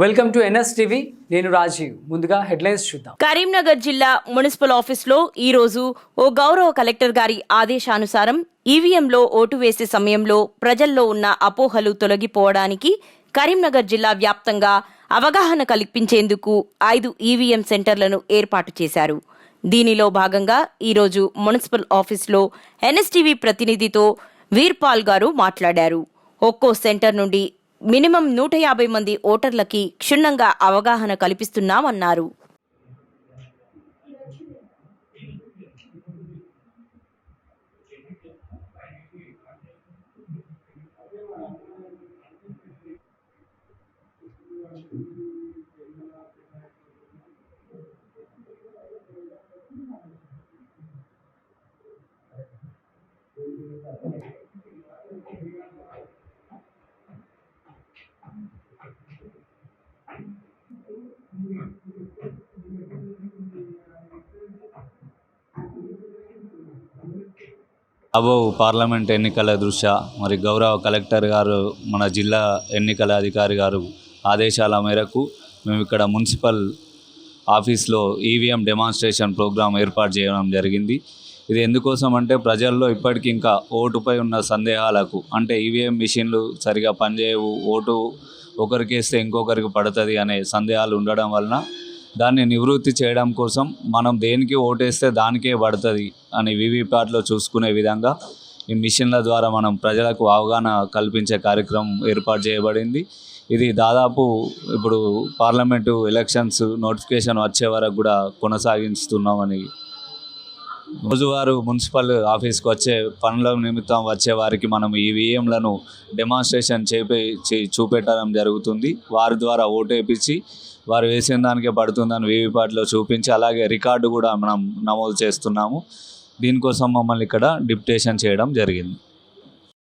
Welcome to NS TV. నేను రాజీవ్. ముందుగా headlines చూద్దాం. కరీంనగర్ జిల్లా మున్సిపల్ ఆఫీస్లో ఈ రోజు ఓ గౌరవ కలెక్టర్ గారి ఆదేశానుసారం ఈవీఎంలో ఓటు వేసే సమయంలో ప్రజల్లో ఉన్న అపోహలు తొలగిపోవడానికి కరీంనగర్ జిల్లా వ్యాప్తంగా అవగాహన కల్పించేందుకు ఐదు ఈవీఎం సెంటర్లను ఏర్పాటు చేశారు. దీనిలో భాగంగా ఈరోజు మున్సిపల్ ఆఫీస్లో ఎన్ఎస్టీవీ ప్రతినిధితో వీర్పాల్ గారు మాట్లాడారు. ఒక్కో సెంటర్ నుండి మినిమం నూట యాభై మంది ఓటర్లకి క్షుణ్ణంగా అవగాహన కల్పిస్తున్నామన్నారు. అబో పార్లమెంట్ ఎన్నికల దృష్ట్యా మరి గౌరవ కలెక్టర్ గారు మన జిల్లా ఎన్నికల అధికారి గారు ఆదేశాల మేరకు మేము ఇక్కడ మున్సిపల్ ఆఫీస్లో ఈవీఎం డెమాన్స్ట్రేషన్ ప్రోగ్రాం ఏర్పాటు చేయడం జరిగింది. ఇది ఎందుకోసం అంటే ప్రజల్లో ఇప్పటికి ఇంకా ఓటుపై ఉన్న సందేహాలకు అంటే ఈవీఎం మిషన్లు సరిగా పనిచేయవు ఓటు ఒకరికి వేస్తే ఇంకొకరికి పడుతుంది అనే సందేహాలు ఉండడం వలన దాన్ని నివృత్తి చేయడం కోసం మనం దేనికి ఓటేస్తే దానికే పడుతుంది అని వీవీప్యాట్లో చూసుకునే విధంగా ఈ మిషన్ల ద్వారా మనం ప్రజలకు అవగాహన కల్పించే కార్యక్రమం ఏర్పాటు చేయబడింది. ఇది దాదాపు ఇప్పుడు పార్లమెంటు ఎలక్షన్స్ నోటిఫికేషన్ వచ్చే వరకు కూడా కొనసాగిస్తున్నామని రోజువారు మున్సిపల్ ఆఫీస్కి వచ్చే పనుల నిమిత్తం వచ్చే వారికి మనం ఈ విఎంలను డెమాన్స్ట్రేషన్ చేపి చే- చూపెట్టడం జరుగుతుంది. వారి ద్వారా ఓటు వేయించి వారు వేసిన దానికే పడుతుందని వీవీపాట్లో చూపించి అలాగే రికార్డు కూడా మనం నమోదు చేస్తున్నాము. దీనికోసం మమ్మల్ని ఇక్కడ డిప్టేషన్ చేయడం జరిగింది.